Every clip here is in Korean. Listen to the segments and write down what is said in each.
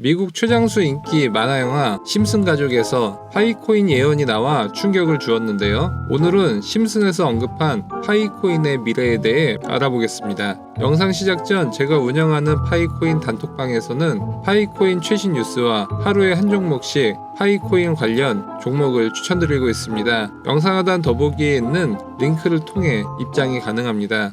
미국 최장수 인기 만화 영화 심슨 가족에서 파이코인 예언이 나와 충격을 주었는데요. 오늘은 심슨에서 언급한 파이코인의 미래에 대해 알아보겠습니다. 영상 시작 전 제가 운영하는 파이코인 단톡방에서는 파이코인 최신 뉴스와 하루에 한 종목씩 파이코인 관련 종목을 추천드리고 있습니다. 영상 하단 더보기에 있는 링크를 통해 입장이 가능합니다.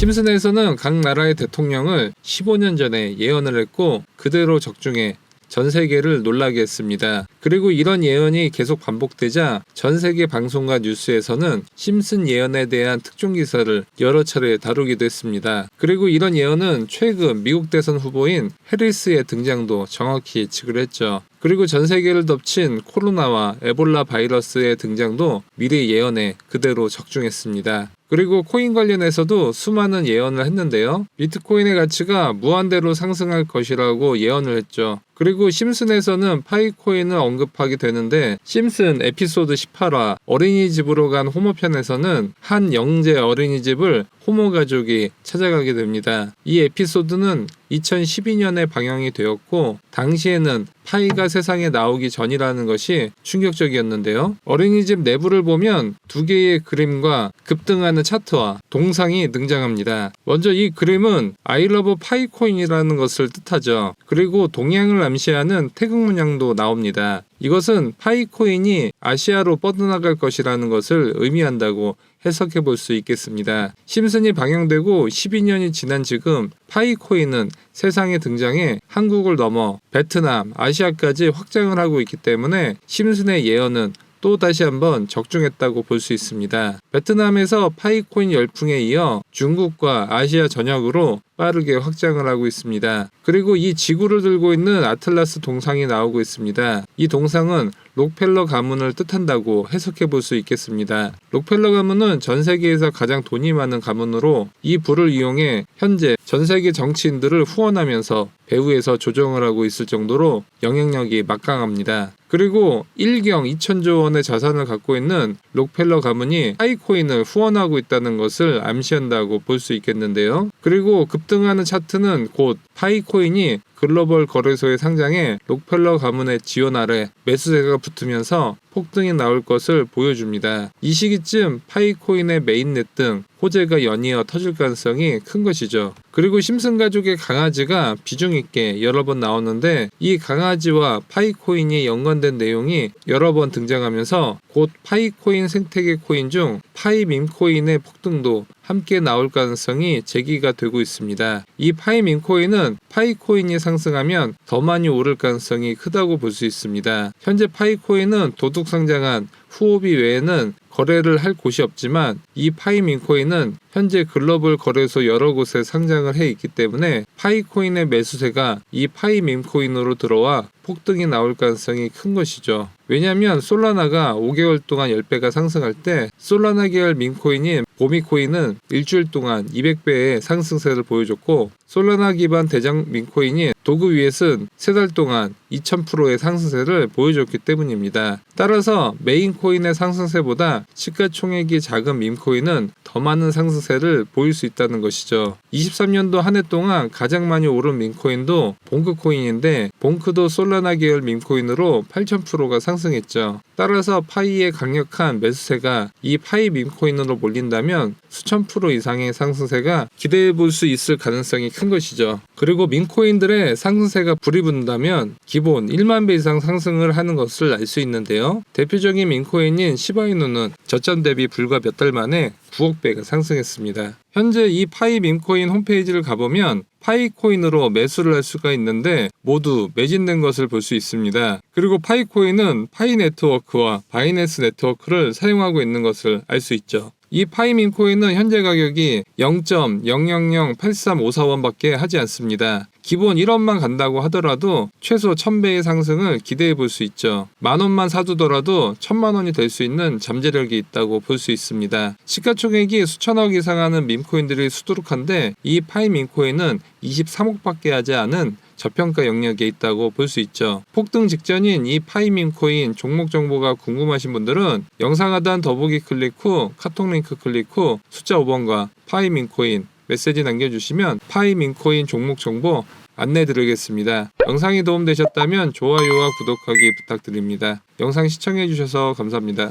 심슨에서는 각 나라의 대통령을 15년 전에 예언을 했고 그대로 적중해 전 세계를 놀라게 했습니다. 그리고 이런 예언이 계속 반복되자 전 세계 방송과 뉴스에서는 심슨 예언에 대한 특종 기사를 여러 차례 다루기도 했습니다. 그리고 이런 예언은 최근 미국 대선 후보인 해리스의 등장도 정확히 예측을 했죠. 그리고 전 세계를 덮친 코로나와 에볼라 바이러스의 등장도 미래 예언에 그대로 적중했습니다. 그리고 코인 관련해서도 수많은 예언을 했는데요. 비트코인의 가치가 무한대로 상승할 것이라고 예언을 했죠. 그리고 심슨에서는 파이코인을 언급하게 되는데 심슨 에피소드 18화 어린이집으로 간 호모 편에서는 한 영재 어린이집을 호모 가족이 찾아가게 됩니다. 이 에피소드는 2012년에 방영이 되었고 당시에는 파이가 세상에 나오기 전이라는 것이 충격적이었는데요. 어린이집 내부를 보면 두 개의 그림과 급등하는 차트와 동상이 등장합니다. 먼저 이 그림은 아이러브 파이 코인이라는 것을 뜻하죠. 그리고 동양을 암시하는 태극 문양도 나옵니다. 이것은 파이코인이 아시아로 뻗어나갈 것이라는 것을 의미한다고 해석해 볼 수 있겠습니다. 심슨이 방영되고 12년이 지난 지금 파이코인은 세상에 등장해 한국을 넘어 베트남, 아시아까지 확장을 하고 있기 때문에 심슨의 예언은 또 다시 한번 적중했다고 볼 수 있습니다. 베트남에서 파이코인 열풍에 이어 중국과 아시아 전역으로 빠르게 확장을 하고 있습니다. 그리고 이 지구를 들고 있는 아틀라스 동상이 나오고 있습니다. 이 동상은 록펠러 가문을 뜻한다고 해석해 볼 수 있겠습니다. 록펠러 가문은 전 세계에서 가장 돈이 많은 가문으로 이 부를 이용해 현재 전 세계 정치인들을 후원하면서 배후에서 조정을 하고 있을 정도로 영향력이 막강합니다. 그리고 1경 2천조 원의 자산을 갖고 있는 록펠러 가문이 하이코인을 후원하고 있다는 것을 암시한다 고 볼 수 있겠는데요. 그리고 급등하는 차트는 곧 파이코인이 글로벌 거래소에 상장해 록펠러 가문의 지원 아래 매수세가 붙으면서 폭등이 나올 것을 보여줍니다. 이 시기쯤 파이코인의 메인넷 등 호재가 연이어 터질 가능성이 큰 것이죠. 그리고 심슨 가족의 강아지가 비중 있게 여러 번 나오는데 이 강아지와 파이코인이 연관된 내용이 여러 번 등장하면서 곧 파이코인 생태계 코인 중 파이민코인의 폭등도 함께 나올 가능성이 제기가 되고 있습니다. 이 파이민코인은 파이코인이 상 승하면 더 많이 오를 가능성이 크다고 볼 수 있습니다. 현재 파이코인은 도둑 상장한 후오비 외에는 거래를 할 곳이 없지만 이 파이민코인은 현재 글로벌 거래소 여러 곳에 상장을 해 있기 때문에 파이코인의 매수세가 이 파이민코인으로 들어와 폭등이 나올 가능성이 큰 것이죠. 왜냐하면 솔라나가 5개월 동안 10배가 상승할 때 솔라나 계열 민코인인 보미코인은 일주일 동안 200배의 상승세를 보여줬고 솔라나 기반 대장 민코인이 도구 위에선 3달 동안 2000%의 상승세를 보여줬기 때문입니다. 따라서 메인 코인의 상승세보다 시가총액이 작은 밈코인은 더 많은 상승세를 보일 수 있다는 것이죠. 23년도 한 해 동안 가장 많이 오른 밈코인도 봉크 코인인데 봉크도 솔라나 계열 밈코인으로 8000%가 상승했죠. 따라서 파이의 강력한 매수세가 이 파이 밈코인으로 몰린다면 수천 프로 이상의 상승세가 기대해 볼 수 있을 가능성이 큰 것이죠. 그리고 민코인들의 상승세가 불이 붙는다면 기본 1만 배 이상 상승을 하는 것을 알 수 있는데요. 대표적인 민코인인 시바이누는 저점 대비 불과 몇 달 만에 9억 배가 상승했습니다. 현재 이 파이 민코인 홈페이지를 가보면 파이코인으로 매수를 할 수가 있는데 모두 매진된 것을 볼 수 있습니다. 그리고 파이코인은 파이 네트워크와 바이낸스 네트워크를 사용하고 있는 것을 알 수 있죠. 이 파이민 코인은 현재 가격이 0.008354원밖에 하지 않습니다. 기본 1원만 간다고 하더라도 최소 1000배의 상승을 기대해 볼 수 있죠. 만원만 사두더라도 1000만원이 될 수 있는 잠재력이 있다고 볼 수 있습니다. 시가총액이 수천억 이상 하는 밈코인들이 수두룩한데 이 파이민코인은 23억밖에 하지 않은 저평가 영역에 있다고 볼 수 있죠. 폭등 직전인 이 파이민 코인 종목 정보가 궁금하신 분들은 영상 하단 더보기 클릭 후 카톡 링크 클릭 후 숫자 5번과 파이민 코인 메시지 남겨주시면 파이민코인 종목 정보 안내 드리겠습니다. 영상이 도움되셨다면 좋아요와 구독하기 부탁드립니다. 영상 시청해주셔서 감사합니다.